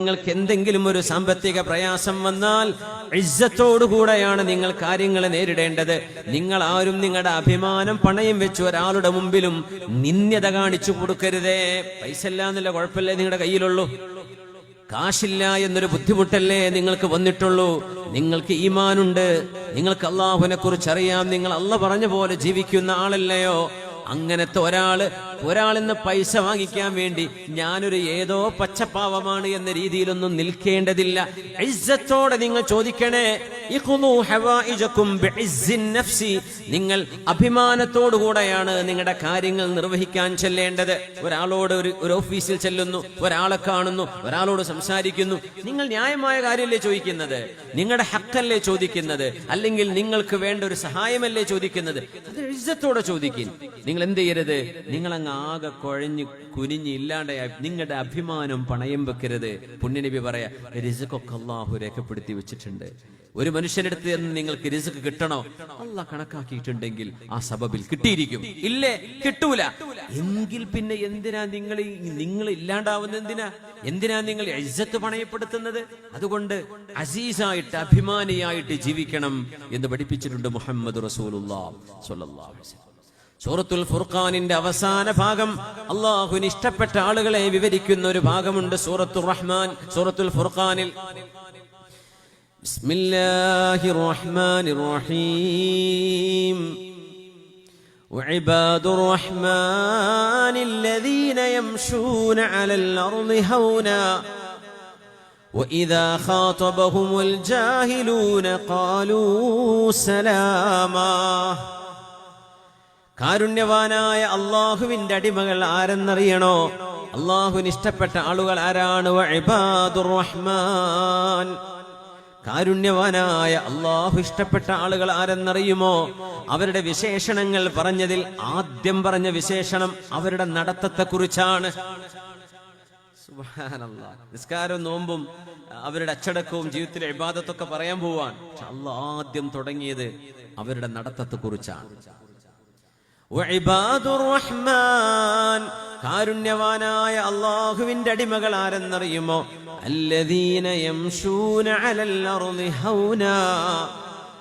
നിങ്ങൾക്ക് എന്തെങ്കിലും ഒരു സാമ്പത്തിക പ്രയാസം വന്നാൽ ഇജ്ജത്തോടുകൂടെയാണ് നിങ്ങൾ കാര്യങ്ങൾ നേരിടേണ്ടത്. നിങ്ങൾ ആരും നിങ്ങളുടെ അഭിമാനം പണയം വെച്ച് ഒരാളുടെ മുമ്പിലും നിന്ദ്യത കാണിച്ചു കൊടുക്കരുതേ. പൈസ ഇല്ല എന്നുള്ള കുഴപ്പമില്ലേ നിങ്ങളുടെ കയ്യിലുള്ളൂ? കാശില്ല എന്നൊരു ബുദ്ധിമുട്ടല്ലേ നിങ്ങൾക്ക് വന്നിട്ടുള്ളൂ? നിങ്ങൾക്ക് ഈമാനുണ്ട്. നിങ്ങൾക്ക് അള്ളാഹുവിനെ കുറിച്ച് അറിയാം നിങ്ങൾ അള്ള പറഞ്ഞ പോലെ ജീവിക്കുന്ന ആളല്ലയോ? അങ്ങനത്തെ ഒരാൾ നിന്ന് പൈസ വാങ്ങിക്കാൻ വേണ്ടി ഞാനൊരു ഏതോ പച്ചപ്പാവമാണ് എന്ന രീതിയിലൊന്നും നിൽക്കേണ്ടതില്ല. ഇസ്സത്തോടെ നിങ്ങൾ ചോദിക്കണേ. നിങ്ങൾ അഭിമാനത്തോടുകൂടെയാണ് നിങ്ങളുടെ കാര്യങ്ങൾ നിർവഹിക്കാൻ ചെല്ലേണ്ടത്. ഒരാളോട് ഒരു ഒരു ഓഫീസിൽ ചെല്ലുന്നു ഒരാളെ കാണുന്നു ഒരാളോട് സംസാരിക്കുന്നു. നിങ്ങൾ ന്യായമായ കാര്യമല്ലേ ചോദിക്കുന്നത്? നിങ്ങളുടെ ഹക്കല്ലേ ചോദിക്കുന്നത്? അല്ലെങ്കിൽ നിങ്ങൾക്ക് വേണ്ട ഒരു സഹായമല്ലേ ചോദിക്കുന്നത്? അത് ഇജ്ജത്തോടെ ചോദിക്കും. നിങ്ങൾ എന്ത് ചെയ്യരുത്? നിങ്ങൾ അങ്ങ് ആകെ കുഴഞ്ഞ് കുനിഞ്ഞ് ഇല്ലാണ്ടായി നിങ്ങളുടെ അഭിമാനം പണയം വെക്കരുത്. പുണ്യനബി പറയാ റിസുക്കൊക്കെ അള്ളാഹു രേഖപ്പെടുത്തി വെച്ചിട്ടുണ്ട്. ഒരു മനുഷ്യനടുത്ത് നിന്ന് നിങ്ങൾക്ക് റിസുക്ക് കിട്ടണോ? അല്ല കണക്കാക്കിയിട്ടുണ്ടെങ്കിൽ ആ സബബിൽ കിട്ടിയിരിക്കും. ഇല്ലേ? കിട്ടൂല. എങ്കിൽ പിന്നെ എന്തിനാ നിങ്ങൾ നിങ്ങൾ ഇല്ലാണ്ടാവുന്ന എന്തിനാ? എന്തിനാ നിങ്ങൾ ഇജ്ജത്ത് പണയപ്പെടുത്തുന്നത്? അതുകൊണ്ട് അസീസായിട്ട് അഭിമാനിയായിട്ട് ജീവിക്കണം എന്ന് പഠിപ്പിച്ചിട്ടുണ്ട് മുഹമ്മദ് റസൂൽ സൂറത്തുൽ ഫുർഖാനിന്റെ അവസാന ഭാഗം അള്ളാഹുവിന് ഇഷ്ടപ്പെട്ട ആളുകളെ വിവരിക്കുന്ന ഒരു ഭാഗമുണ്ട് സൂറത്തുൽ റഹ്മാൻ സൂറത്തുൽ ഫുർഖാനിൽ بسم الله الرحمن الرحيم وعباد الرحمن الذين يمشون على الأرض هونا وإذا خاطبهم الجاهلون قالوا سلاما കാരുണ്യവാനായ അള്ളാഹുവിന്റെ അടിമകൾ ആരെന്നറിയണോ? അള്ളാഹുവിന് ഇഷ്ടപ്പെട്ട ആളുകൾ ആരാണ്? റഹ്മാൻ. കാരുണ്യവാനായ അള്ളാഹു ഇഷ്ടപ്പെട്ട ആളുകൾ ആരെന്നറിയുമോ? അവരുടെ വിശേഷണങ്ങൾ പറഞ്ഞതിൽ ആദ്യം പറഞ്ഞ വിശേഷണം അവരുടെ നടത്തത്തെ കുറിച്ചാണ്. നിസ്കാരവും നോമ്പും അവരുടെ അച്ചടക്കവും ജീവിതത്തിലെ ഇബാദത്തൊക്കെ പറയാൻ പോവാൻ. അള്ളാഹ് ആദ്യം തുടങ്ങിയത് അവരുടെ നടത്തത്തെ കുറിച്ചാണ് റഹ്മാൻ കാരുണ്യവാനായ അള്ളാഹുവിന്റെ അടിമകൾ ആരെന്നറിയുമോ?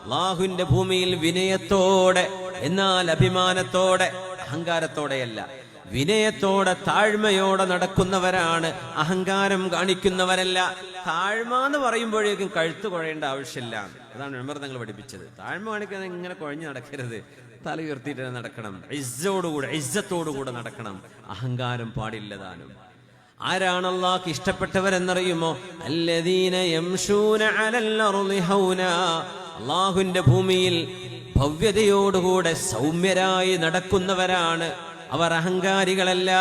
അള്ളാഹുവിന്റെ ഭൂമിയിൽ വിനയത്തോടെ എന്നാൽ അഭിമാനത്തോടെ അഹങ്കാരത്തോടെയല്ല വിനയത്തോടെ താഴ്മയോടെ നടക്കുന്നവരാണ് അഹങ്കാരം കാണിക്കുന്നവരല്ല. താഴ്മ എന്ന് പറയുമ്പോഴേക്കും കഴുത്ത് കുഴയേണ്ട ആവശ്യമില്ല. അതാണ് ഉമർ നിങ്ങൾ പഠിപ്പിച്ചത്. താഴ്മ കാണിക്കുന്നത് ഇങ്ങനെ കുഴഞ്ഞു നടക്കരുത്. തല ഉയർത്തിയിട്ട് നടക്കണം. ഇസ്സോടുകൂടെ ഇസ്സത്തോടുകൂടെ നടക്കണം. അഹങ്കാരം പാടില്ലതാനും ആരാണ് അള്ളാഹ് ഇഷ്ടപ്പെട്ടവരെന്നറിയുമോ? അല്ലദീന അള്ളാഹുവിന്റെ ഭൂമിയിൽ ഭവ്യതയോടുകൂടെ സൗമ്യരായി നടക്കുന്നവരാണ്. അവർ അഹങ്കാരികളല്ല.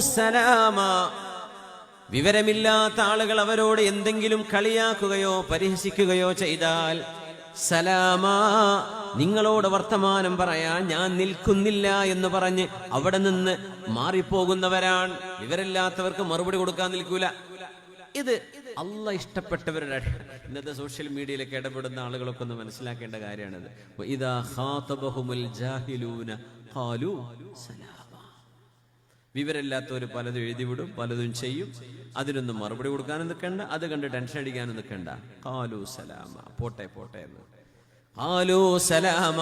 സലാമ. വിവരമില്ലാത്ത ആളുകൾ അവരോട് എന്തെങ്കിലും കളിയാക്കുകയോ പരിഹസിക്കുകയോ ചെയ്താൽ സലാമാ നിങ്ങളോട് വർത്തമാനം പറയാൻ ഞാൻ നിൽക്കുന്നില്ല എന്ന് പറഞ്ഞ് അവിടെ നിന്ന് മാറിപ്പോകുന്നവരാണ്. വിവരമില്ലാത്തവർക്ക് മറുപടി കൊടുക്കാൻ നിൽക്കൂല. ഇത് അല്ല ഇഷ്ടപ്പെട്ടവരുടെ ഇന്നത്തെ സോഷ്യൽ മീഡിയയിലൊക്കെ ഇടപെടുന്ന ആളുകളൊക്കെ ഒന്ന് മനസ്സിലാക്കേണ്ട കാര്യമാണിത്. ഇതാ ഹാത്തബഹുമുൽ ജാഹിലൂന ഖാലു സലാമ വിവരമില്ലാത്തവർ പലതും എഴുതിവിടും പലതും ചെയ്യും. അതിനൊന്നും മറുപടി കൊടുക്കാനും നിൽക്കണ്ട അത് കണ്ട് ടെൻഷൻ അടിക്കാനും നിൽക്കണ്ട. കാലു സലാമ. പോട്ടെ പോട്ടെ എന്ന്. കാലു സലാമ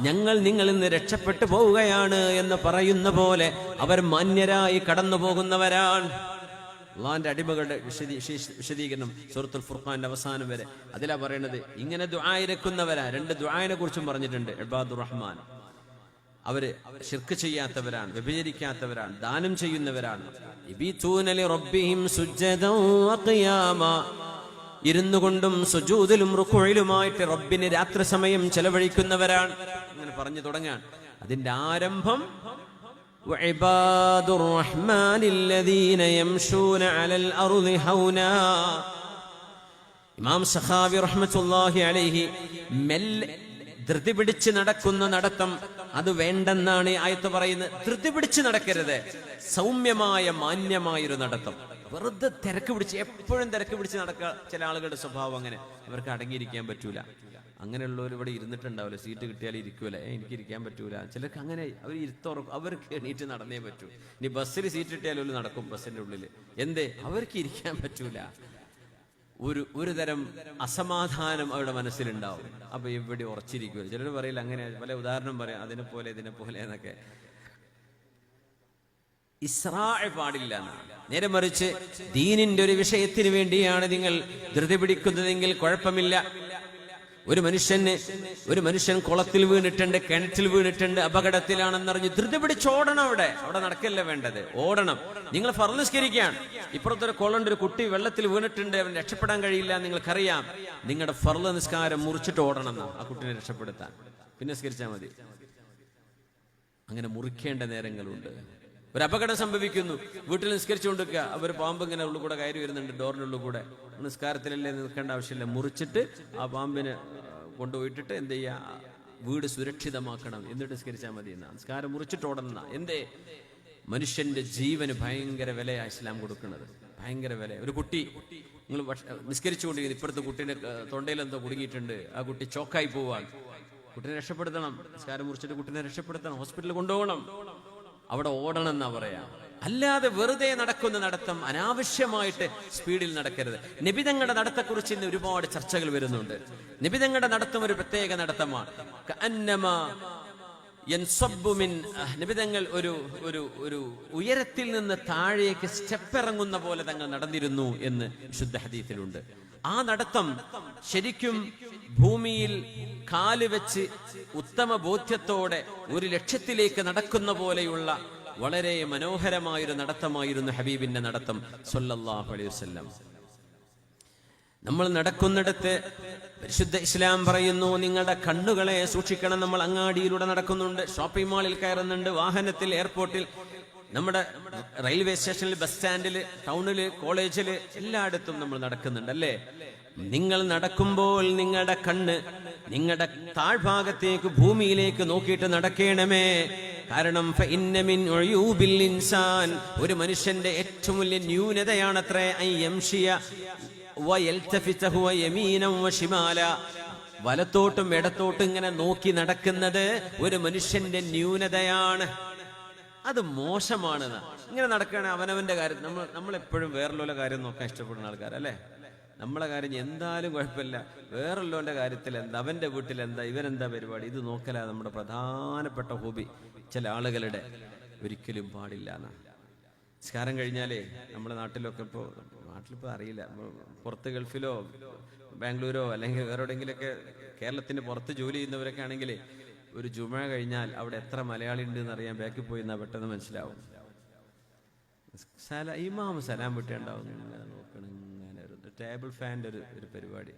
ഞങ്ങൾ നിങ്ങളിൽ നിന്ന് രക്ഷപ്പെട്ടു പോവുകയാണ് എന്ന് പറയുന്ന പോലെ അവർ മാന്യരായി കടന്നു പോകുന്നവരാണ്. അള്ളാന്റെ അടിമകളുടെ വിശദീ വിശദീകരണം സുഹൃത്തുൽ ഫുർഖാന്റെ അവസാനം വരെ. അതിലാ പറയുന്നത് ഇങ്ങനെ ദുആയിരക്കുന്നവരാ രണ്ട് ദുആയിനെ കുറിച്ചും പറഞ്ഞിട്ടുണ്ട്. ഇബാദുർ റഹ്മാൻ അവർ ശിർക്ക് ചെയ്യാത്തവരാണ് വ്യഭിചരിക്കാത്തവരാണ് ദാനം ചെയ്യുന്നവരാണ്. ഇരുന്നു കൊണ്ടും സുജൂതിലും റുക്കുഴയിലുമായിട്ട് റബ്ബിന് രാത്രി സമയം ചെലവഴിക്കുന്നവരാണ്. അങ്ങനെ പറഞ്ഞു തുടങ്ങാൻ അതിന്റെ ആരംഭം ഇമാം സഹാവി റഹ്മത്തുല്ലാഹി അലൈഹി മെല്ലെ ധൃതി പിടിച്ച് നടക്കുന്ന നടത്തം. അത് വേണ്ടെന്നാണ് ആയത്ത് പറയുന്നത്. ധൃതി പിടിച്ച് നടക്കരുത്. സൗമ്യമായ മാന്യമായൊരു നടത്തം. വെറുതെ തിരക്ക് പിടിച്ച് എപ്പോഴും തിരക്ക് പിടിച്ച് നടക്ക ചില ആളുകളുടെ സ്വഭാവം അങ്ങനെ. അവർക്ക് അടങ്ങിയിരിക്കാൻ പറ്റൂല. അങ്ങനെയുള്ളവർ ഇവിടെ ഇരുന്നിട്ടുണ്ടാവില്ല. സീറ്റ് കിട്ടിയാൽ ഇരിക്കൂല. എനിക്ക് ഇരിക്കാൻ പറ്റൂല. ചിലർക്ക് അങ്ങനെ അവർ ഇരുത്തുറക്കും. അവർക്ക് എണീറ്റ് നടന്നേ പറ്റൂ. ഇനി ബസ്സിൽ സീറ്റ് കിട്ടിയാലും നടക്കും ബസ്സിന്റെ ഉള്ളിൽ എന്തേ? അവർക്ക് ഇരിക്കാൻ പറ്റൂല. ഒരു ഒരു തരം അസമാധാനം അവരുടെ മനസ്സിലുണ്ടാവും. അപ്പൊ എവിടെ ഉറച്ചിരിക്കുമല്ലോ ചിലർ പറയില്ല അങ്ങനെ പല ഉദാഹരണം പറയാം. അതിനെ പോലെ ഇതിനെ പോലെ എന്നൊക്കെ. ഇസ്രായ പാടില്ല നേരെ മറിച്ച് ദീനിന്റെ ഒരു വിഷയത്തിന് വേണ്ടിയാണ് നിങ്ങൾ ധൃതി പിടിക്കുന്നതെങ്കിൽ കുഴപ്പമില്ല. ഒരു മനുഷ്യന് ഒരു മനുഷ്യൻ കുളത്തിൽ വീണിട്ടുണ്ട് കിണറ്റിൽ വീണിട്ടുണ്ട് അപകടത്തിലാണെന്നറിഞ്ഞ് ധൃതി പിടിച്ച് ഓടണം അവിടെ. അവിടെ നടക്കല്ല വേണ്ടത്? ഓടണം. നിങ്ങൾ ഫർനിസ്കരിക്കുകയാണ് ഇപ്പുറത്തൊരു കുളമുണ്ട് ഒരു കുട്ടി വെള്ളത്തിൽ വീണിട്ടുണ്ട് അവൻ രക്ഷപ്പെടാൻ കഴിയില്ല നിങ്ങൾക്കറിയാം. നിങ്ങളുടെ ഫർള നിസ്കാരം മുറിച്ചിട്ട് ഓടണം ആ കുട്ടിനെ രക്ഷപ്പെടുത്താൻ. പിന്നെ സ്കരിച്ചാൽ മതി. അങ്ങനെ മുറിക്കേണ്ട നേരങ്ങളുണ്ട്. ഒരു അപകടം സംഭവിക്കുന്നു. വീട്ടിൽ നിസ്കരിച്ചുകൊണ്ടിരിക്കുക അവർ പാമ്പ് ഇങ്ങനെ ഉള്ളിൽ കൂടെ കയറി വരുന്നുണ്ട് ഡോറിനുള്ളിൽ കൂടെ. നിസ്കാരത്തിലല്ലേ നിൽക്കേണ്ട ആവശ്യമില്ല. മുറിച്ചിട്ട് ആ പാമ്പിനെ കൊണ്ടുപോയിട്ടിട്ട് എന്ത് ചെയ്യുക വീട് സുരക്ഷിതമാക്കണം. എന്നിട്ട് നിസ്കരിച്ചാൽ മതി എന്നാ. നിസ്കാരം മുറിച്ചിട്ട് ഓടണം എന്തേ? മനുഷ്യന്റെ ജീവന് ഭയങ്കര വിലയാ ഇസ്ലാം കൊടുക്കുന്നത്. ഭയങ്കര വില ഒരു കുട്ടി നിങ്ങൾ നിസ്കരിച്ചുകൊണ്ടിരിക്കുന്നു ഇപ്പുറത്തെ കുട്ടീന്റെ തൊണ്ടയിൽ എന്തോ കുടുങ്ങിയിട്ടുണ്ട്. ആ കുട്ടി ചോക്കായി പോവാൻ കുട്ടിനെ രക്ഷപ്പെടുത്തണം. നിസ്കാരം മുറിച്ചിട്ട് കുട്ടീനെ രക്ഷപ്പെടുത്തണം. ഹോസ്പിറ്റലിൽ കൊണ്ടുപോകണം. അവിടെ ഓടണം എന്നാ പറയാ. അല്ലാതെ വെറുതെ നടക്കുന്ന നടത്തം അനാവശ്യമായിട്ട് സ്പീഡിൽ നടക്കരുത്. നിബിതങ്ങളുടെ നടത്തെക്കുറിച്ച് ഇന്ന് ഒരുപാട് ചർച്ചകൾ വരുന്നുണ്ട്. നിബിതങ്ങളുടെ നടത്തം ഒരു പ്രത്യേക നടത്തമാണ്. നിബിതങ്ങൾ ഒരു ഒരു ഒരു ഉയരത്തിൽ നിന്ന് താഴേക്ക് സ്റ്റെപ്പ് ഇറങ്ങുന്ന പോലെ തങ്ങൾ നടന്നിരുന്നു എന്ന് ശുദ്ധ ഹദീത്തിലുണ്ട് ആ നടത്തം ശരിക്കും ഭൂമിയിൽ കാൽ വെച്ച് ഉത്തമ ബോധ്യത്തോടെ ഒരു ലക്ഷ്യത്തിലേക്ക് നടക്കുന്ന പോലെയുള്ള വളരെ മനോഹരമായൊരു നടത്തമായിരുന്നു ഹബീബിന്റെ നടത്തം സൊല്ലാഹു അലൈഹി വസല്ലം. നമ്മൾ നടക്കുന്നിടത്ത് പരിശുദ്ധ ഇസ്ലാം പറയുന്നു നിങ്ങളുടെ കണ്ണുകളെ സൂക്ഷിക്കണം നമ്മൾ അങ്ങാടിയിലൂടെ നടക്കുന്നുണ്ട് ഷോപ്പിംഗ് മാളിൽ കയറുന്നുണ്ട് വാഹനത്തിൽ എയർപോർട്ടിൽ നമ്മുടെ റെയിൽവേ സ്റ്റേഷനിൽ ബസ് സ്റ്റാൻഡിൽ ടൗണിൽ കോളേജിൽ എല്ലായിടത്തും നമ്മൾ നടക്കുന്നുണ്ട് അല്ലേ നിങ്ങൾ നടക്കുമ്പോൾ നിങ്ങളുടെ കണ്ണ് നിങ്ങളുടെ താഴ്ഭാഗത്തേക്ക് ഭൂമിയിലേക്ക് നോക്കിയിട്ട് നടക്കണമേ. കാരണം ഇൻസാൻ. ഒരു മനുഷ്യന്റെ ഏറ്റവും വലിയ ന്യൂനതയാണത്രേ വലത്തോട്ടും ഇടത്തോട്ടും ഇങ്ങനെ നോക്കി നടക്കുന്നത് ഒരു മനുഷ്യന്റെ ന്യൂനതയാണ്. അത് മോശമാണ് ഇങ്ങനെ നടക്കുകയാണ് അവനവന്റെ കാര്യം. നമ്മൾ എപ്പോഴും വേറെയുള്ള കാര്യം നോക്കാൻ ഇഷ്ടപ്പെടുന്ന ആൾക്കാരല്ലേ നമ്മളെ കാര്യം എന്തായാലും കുഴപ്പമില്ല. വേറുള്ളവന്റെ കാര്യത്തിൽ എന്താ? അവന്റെ വീട്ടിൽ എന്താ? ഇവരെന്താ പരിപാടി? ഇത് നോക്കല നമ്മുടെ പ്രധാനപ്പെട്ട ഹോബി. ചില ആളുകളുടെ ഒരിക്കലും പാടില്ല എന്നാ. നിസ്കാരം കഴിഞ്ഞാലേ നമ്മുടെ നാട്ടിലൊക്കെ ഇപ്പോൾ നാട്ടിലിപ്പോൾ അറിയില്ല. പുറത്ത് ഗൾഫിലോ ബാംഗ്ലൂരോ അല്ലെങ്കിൽ വേറെ എവിടെയെങ്കിലൊക്കെ കേരളത്തിന് പുറത്ത് ജോലി ചെയ്യുന്നവരൊക്കെ ആണെങ്കിൽ ഒരു ജുമ കഴിഞ്ഞാൽ അവിടെ എത്ര മലയാളി ഉണ്ട് എന്നറിയാൻ ബാക്കിൽ പോയി എന്നാൽ പെട്ടെന്ന് മനസ്സിലാവും. സല ഇമാമ സലാം വിട്ടുണ്ടാവും. ഇങ്ങനെ നോക്കണം ഇങ്ങനെ ഒരു ടേബിൾ ഫാന്റെ ഒരു ഒരു പരിപാടി.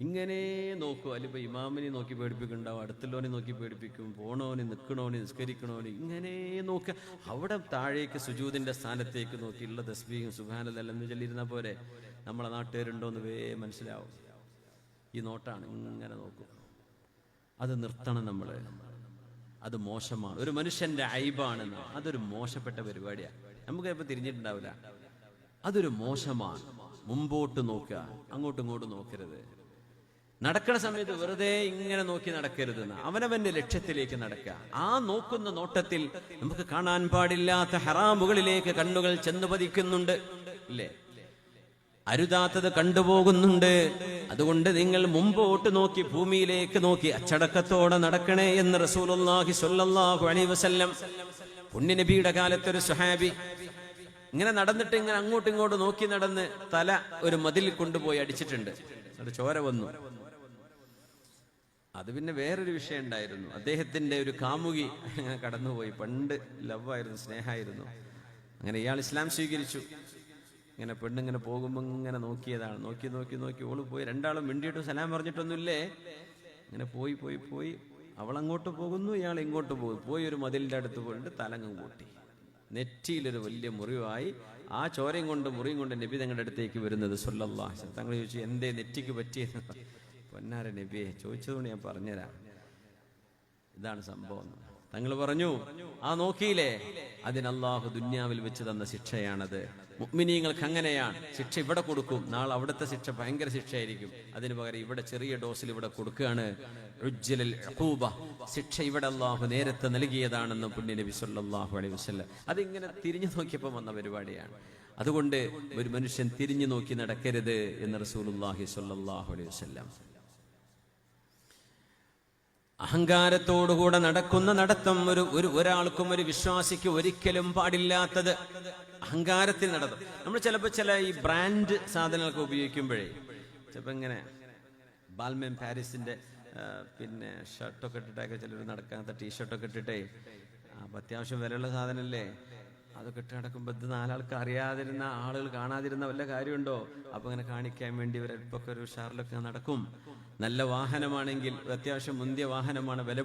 ഇങ്ങനെ നോക്കും. അല്ലിപ്പോൾ ഇമാമിനെ നോക്കി പേടിപ്പിക്കുന്നുണ്ടാവും അടുത്തുള്ളവനെ നോക്കി പേടിപ്പിക്കും പോണവന് നിൽക്കണോന് നിസ്കരിക്കണോന് ഇങ്ങനെ നോക്കുക. അവിടെ താഴേക്ക് സുജൂതിന്റെ സ്ഥാനത്തേക്ക് നോക്കി ഉള്ള തസ്ബീഹും സുഖാനതല്ലെന്ന് ചൊല്ലിയിരുന്ന പോലെ നമ്മളെ നാട്ടുകാരുണ്ടോ എന്ന് വേ മനസ്സിലാവും. ഈ നോട്ടാണ് ഇങ്ങനെ നോക്കും. അത് നിർത്തണം നമ്മൾ അത് മോശമാണ്. ഒരു മനുഷ്യന്റെ ഐബാണെന്ന് അതൊരു മോശപ്പെട്ട പരിപാടിയാണ് നമുക്ക് ചിലപ്പോൾ തിരിഞ്ഞിട്ടുണ്ടാവില്ല. അതൊരു മോശമാണ്. മുമ്പോട്ട് നോക്കുക. അങ്ങോട്ടും ഇങ്ങോട്ടും നോക്കരുത്. നടക്കണ സമയത്ത് വെറുതെ ഇങ്ങനെ നോക്കി നടക്കരുത് അവനവന്റെ ലക്ഷ്യത്തിലേക്ക് നടക്കുക. ആ നോക്കുന്ന നോട്ടത്തിൽ നമുക്ക് കാണാൻ പാടില്ലാത്ത ഹറാമുകളിലേക്ക് കണ്ണുകൾ ചെന്നു പതിക്കുന്നുണ്ട്. ഇല്ലേ? അരുതാത്തത് കണ്ടുപോകുന്നുണ്ട്. അതുകൊണ്ട് നിങ്ങൾ മുമ്പോട്ട് നോക്കി ഭൂമിയിലേക്ക് നോക്കി അച്ചടക്കത്തോടെ നടക്കണേ എന്ന് റസൂലുള്ളാഹി സ്വല്ലല്ലാഹു അലൈഹി വസല്ലം പുണ്യനബിയുടെ കാലത്തൊരു സുഹാബി ഇങ്ങനെ നടന്നിട്ട് ഇങ്ങനെ അങ്ങോട്ടും ഇങ്ങോട്ടും നോക്കി നടന്ന് തല ഒരു മതിൽ കൊണ്ടുപോയി അടിച്ചിട്ടുണ്ട്. അത് ചോര വന്നു. അത് പിന്നെ വേറൊരു വിഷയം ഉണ്ടായിരുന്നു. അദ്ദേഹത്തിന്റെ ഒരു കാമുകി അങ്ങനെ കടന്നുപോയി. പണ്ട് ലവ് ആയിരുന്നു സ്നേഹമായിരുന്നു. അങ്ങനെ ഇയാൾ ഇസ്ലാം സ്വീകരിച്ചു. ഇങ്ങനെ പെണ്ണിങ്ങനെ പോകുമ്പോൾ ഇങ്ങനെ നോക്കിയതാണ്. നോക്കി നോക്കി നോക്കി ഓൾ പോയി. രണ്ടാളും മിണ്ടിയിട്ട് സലാം പറഞ്ഞിട്ടൊന്നുമില്ലേ? ഇങ്ങനെ പോയി പോയി പോയി. അവൾ അങ്ങോട്ട് പോകുന്നു ഇയാൾ ഇങ്ങോട്ട് പോകും പോയി ഒരു മതിലിന്റെ അടുത്ത് പോയിട്ട് തലങ്ങും കൂട്ടി. നെറ്റിയിലൊരു വലിയ മുറിവായി. ആ ചോരയും കൊണ്ട് മുറിയും കൊണ്ട് നബി തങ്ങളുടെ അടുത്തേക്ക് വരുന്നത് സൊല്ലല്ലാ തങ്ങൾ ചോദിച്ചു എന്തേ നെറ്റിക്ക് പറ്റിയത് പൊന്നാര നബിയെ. ചോദിച്ചതുകൊണ്ട് ഞാൻ പറഞ്ഞുതരാം. ഇതാണ് സംഭവം. തങ്ങൾ പറഞ്ഞു ആ നോക്കിയില്ലേ? അതിന് ദുന്യാവിൽ വെച്ച് തന്ന ശിക്ഷയാണത്. മുഅ്മിനീങ്ങൾക്ക് അങ്ങനെയാണ്. ശിക്ഷ ഇവിടെ കൊടുക്കും. നാളെ അവിടുത്തെ ശിക്ഷ ഭയങ്കര ശിക്ഷയായിരിക്കും. അതിന് പകരം ഇവിടെ ചെറിയ ഡോസിൽ ഇവിടെ കൊടുക്കുകയാണ്. ശിക്ഷ ഇവിടെ അള്ളാഹു നേരത്തെ നൽകിയതാണെന്ന് പുണ്യ നബി സല്ലല്ലാഹു അലൈഹി വസല്ലം. അതിങ്ങനെ തിരിഞ്ഞു നോക്കിയപ്പോൾ വന്ന പരിപാടിയാണ്. അതുകൊണ്ട് ഒരു മനുഷ്യൻ തിരിഞ്ഞു നോക്കി നടക്കരുത് എന്ന് റസൂലുള്ളാഹി സല്ലാഹു അലൈഹി വസല്ലം അഹങ്കാരത്തോടുകൂടെ നടക്കുന്ന നടത്തം ഒരു ഒരു ഒരാൾക്കും ഒരു വിശ്വാസിക്ക് ഒരിക്കലും പാടില്ലാത്തത് അഹങ്കാരത്തിൽ നടത്തും. നമ്മൾ ചിലപ്പോൾ ചില ഈ ബ്രാൻഡ് സാധനങ്ങളൊക്കെ ഉപയോഗിക്കുമ്പോഴേ ചിലപ്പോൾ ഇങ്ങനെ ബാൽമേൻ പാരീസിന്റെ പിന്നെ ഷർട്ടൊക്കെ ഇട്ടിട്ടൊക്കെ ചിലർ നടക്കാത്ത ടീഷർട്ടൊക്കെ ഇട്ടിട്ടേ അപ്പൊ അത്യാവശ്യം വിലയുള്ള സാധനമല്ലേ അതൊക്കെ ഇട്ട് നടക്കുമ്പോൾ ഇത് നാലാൾക്ക് അറിയാതിരുന്ന ആളുകൾ കാണാതിരുന്ന വല്ല കാര്യമുണ്ടോ? അപ്പൊ ഇങ്ങനെ കാണിക്കാൻ വേണ്ടി ഇവരൊക്കെ ഒരു ഷാറിലൊക്കെ നടക്കും. നല്ല വാഹനമാണെങ്കിൽ അത്യാവശ്യം മുന്തിയ വാഹനമാണ് വില